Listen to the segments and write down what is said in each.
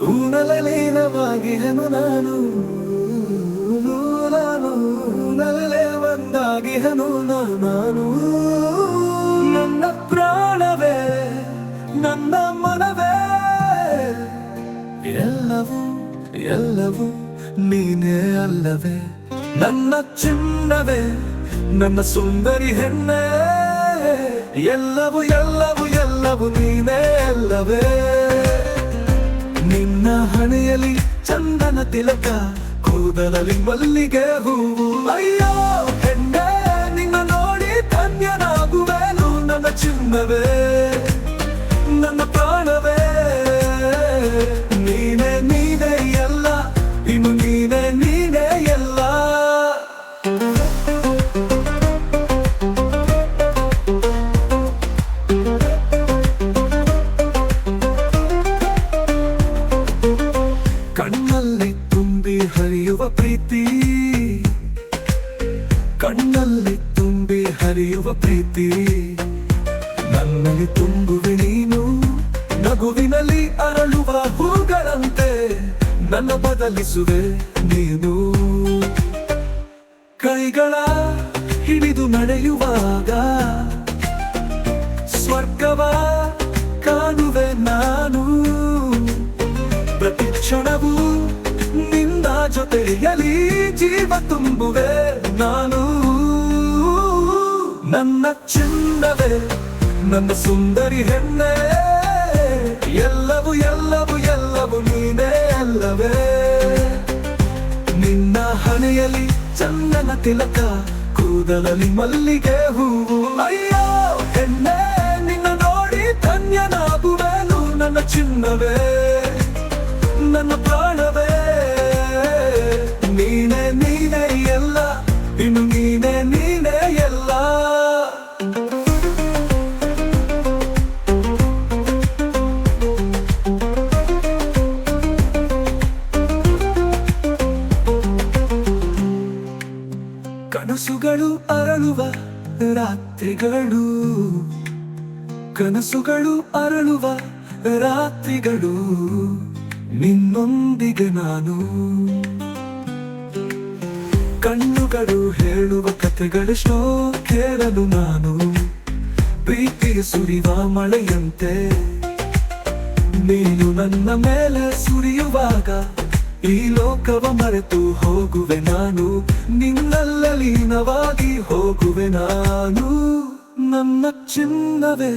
ಲೀನವಾಗಿಹನು ನಾನು ನಾನು ನಲ್ಲೇ ಒಂದಾಗಿಹನು ನಾನು. ನನ್ನ ಪ್ರಾಣವೇ, ನನ್ನ ಮನವೇ, ಎಲ್ಲವೂ ಎಲ್ಲವೂ ನೀನೇ ಅಲ್ಲವೇ. ನನ್ನ ಚಿನ್ನವೇ, ನನ್ನ ಸುಂದರಿ ಹೆಣ್ಣೆ, ಎಲ್ಲವೂ ಎಲ್ಲವೂ ಎಲ್ಲವೂ ನೀನೇ ಅಲ್ಲವೇ. ನಿನ್ನ ಹಣೆಯಲ್ಲಿ ಚಂದನ ತಿಲಕ ಕೂದಲಲ್ಲಿ ಮಲ್ಲಿಗೆ ಹೂವು. ಅಯ್ಯೋ ಹೆಣ್ಣೆ ನಿನ್ನ ನೋಡಿ ಧನ್ಯನಾಗುವೆನು. ನನ್ನ ಚಿನ್ನವೇ. ಕಣ್ಣಲ್ಲಿ ತುಂಬಿ ಹರಿಯುವ ಪ್ರೀತಿ. ನನ್ನಲ್ಲಿ ತುಂಬುವೆ ನೀನು, ನಗುವಿನಲ್ಲಿ ಅರಳುವ ಹೂಗಳಂತೆ. ನನ್ನ ಬದಲಿಸುವೆ ನೀನು. ಕೈಗಳ ಹಿಡಿದು ನಡೆಯುವಾಗ, ಸ್ವರ್ಗವ ಕಾಣುವೆ ನಾನು. ಪ್ರತಿ ಕ್ಷಣವೂ ನಿಂದ ಜೊತೆಯಲ್ಲಿ ಜೀವ ತುಂಬುವೆ. ನಾನು ನನ್ನ ಚಿನ್ನವೇ, ನನ್ನ ಸುಂದರಿ ಹೆಣ್ಣೆ, ಎಲ್ಲವೂ ಎಲ್ಲವೂ ಎಲ್ಲವೂ ನೀನೇ ಎಲ್ಲವೇ ನಿನ್ನ ಹಣೆಯಲ್ಲಿ ಚಂದನ ತಿಲಕ, ಕೂದಲಲ್ಲಿ ಮಲ್ಲಿಗೆ ಹೂವು. ಅಯ್ಯೋ, ಹೆಣ್ಣೆ, ನಿನ್ನ ನೋಡಿ ಧನ್ಯನಾಗುವೆನು ನನ್ನ ಚಿನ್ನವೇ. ಕನಸುಗಳು ಅರಳುವ ರಾತ್ರಿಗಳು. ಕನಸುಗಳು ಅರಳುವ ರಾತ್ರಿಗಳು. ನಿನ್ನೊಂದಿಗೆ ನಾನು. ಕಣ್ಣುಗಳು ಹೇಳುವ ಕಥೆಗಳೆಷ್ಟೋ ಕೇಳಲು ನಾನು. ಪ್ರೀತಿಯ ಸುರಿವ ಮಳೆಯಂತೆ. ನೀನು ನನ್ನ ಮೇಲೆ ಸುರಿಯುವಾಗ ಈ ಲೋಕವ ಮರೆತು ಹೋಗುವೆ ನಾನು ನಿನ್ನಲ್ಲಲೀನವಾಗಿ ಹೋಗುವೆ ನಾನು. ನನ್ನ ಚಿನ್ನವೇ,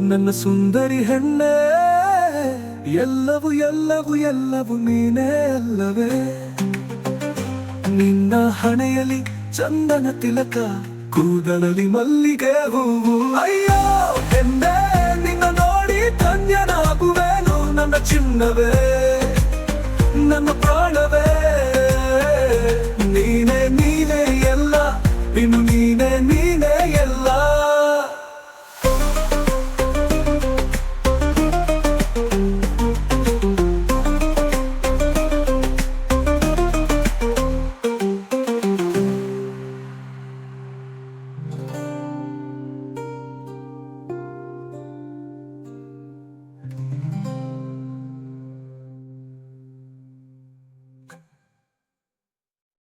ನನ್ನ ಸುಂದರಿ ಹೆಣ್ಣೆ, ಎಲ್ಲವೂ ಎಲ್ಲವೂ ಎಲ್ಲವೂ ನೀನೇ ಅಲ್ಲವೇ. ನಿನ್ನ ಹಣೆಯಲ್ಲಿ ಚಂದನ ತಿಲಕ, ಕೂದಲಲ್ಲಿ ಮಲ್ಲಿಗೆ ಹೂವು. ಅಯ್ಯೋ, ಎಂದೇ ನಿನ್ನ ನೋಡಿ ಧನ್ಯನಾಗುವೆನು ನನ್ನ ಚಿನ್ನವೇ. ನನ್ನ ಪ್ರಾಣವೇ. ನೀನೆ ನೀನೆ ಎಲ್ಲ. ಇನ್ನು ನೀನೆ ನೀ